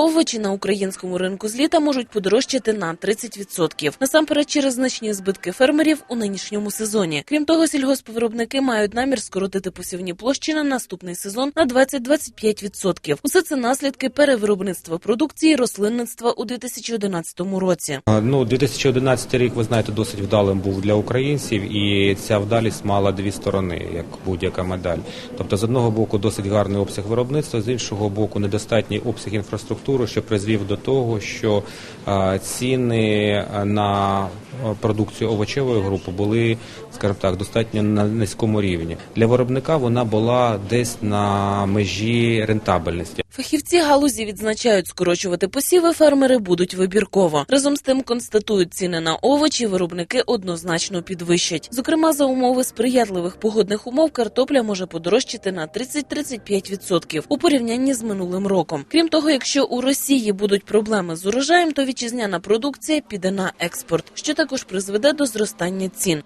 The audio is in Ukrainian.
Овочі на українському ринку з літа можуть подорожчати на 30%. Насамперед через значні збитки фермерів у нинішньому сезоні. Крім того, сільгоспвиробники мають намір скоротити посівні площі на наступний сезон на 20-25%. Усе це наслідки перевиробництва продукції рослинництва у 2011 році. Ну, 2011 рік, ви знаєте, досить вдалим був для українців, і ця вдалість мала дві сторони, як будь-яка медаль. Тобто, з одного боку, досить гарний обсяг виробництва, з іншого боку, недостатній обсяг інфраструктури, що призвів до того, що ціни на продукцію овочевої групи були, скажімо так, достатньо на низькому рівні. Для виробника вона була десь на межі рентабельності. Фахівці галузі відзначають, скорочувати посіви фермери будуть вибірково. Разом з тим констатують ціни на овочі. Виробники однозначно підвищать. Зокрема, за умови сприятливих погодних умов картопля може подорожчати на 30-35% у порівнянні з минулим роком. Крім того, якщо у Росії будуть проблеми з урожаєм, то вітчизняна продукція піде на експорт, що також призведе до зростання цін.